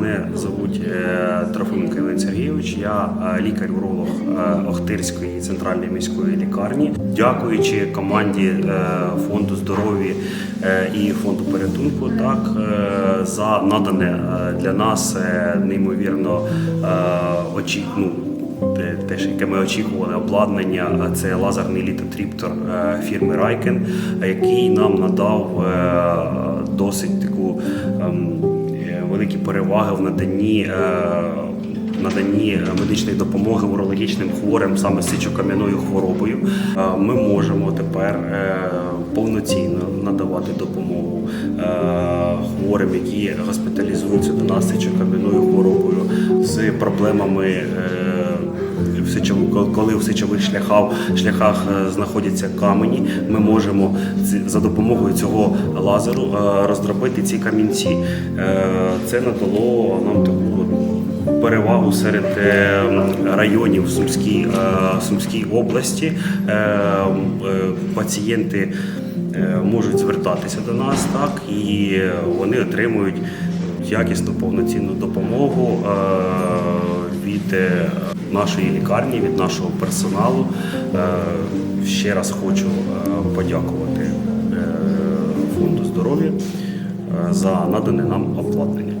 Мене звуть е, Трофименко Євген Сергійович. Я е, лікар-уролог е, Охтирської центральної міської лікарні. Дякуючи команді фонду здоров'я і фонду порятунку, так за надане для нас неймовірно е, очі, ну, те, те, що- яке ми очікували обладнання, це лазерний літотріптор фірми Райкен, який нам надав досить таку ем, великі переваги в наданні. е, Наданні медичної допомоги урологічним хворим саме з сечокам'яною хворобою, Е, ми можемо тепер е, повноцінно надавати допомогу хворим, які госпіталізуються до нас з сечокам'яною хворобою з проблемами. Е, коли в сечових шляхах, шляхах е, знаходяться камені, ми можемо за допомогою цього лазеру е, роздробити ці камінці. Е, Це надало нам таку перевагу серед районів в Сумській, Сумській області. Пацієнти можуть звертатися до нас, так і вони отримують якісну повноцінну допомогу від нашої лікарні, від нашого персоналу. Е, Ще раз хочу е, подякувати е, фонду здоров'я за надане нам обладнання.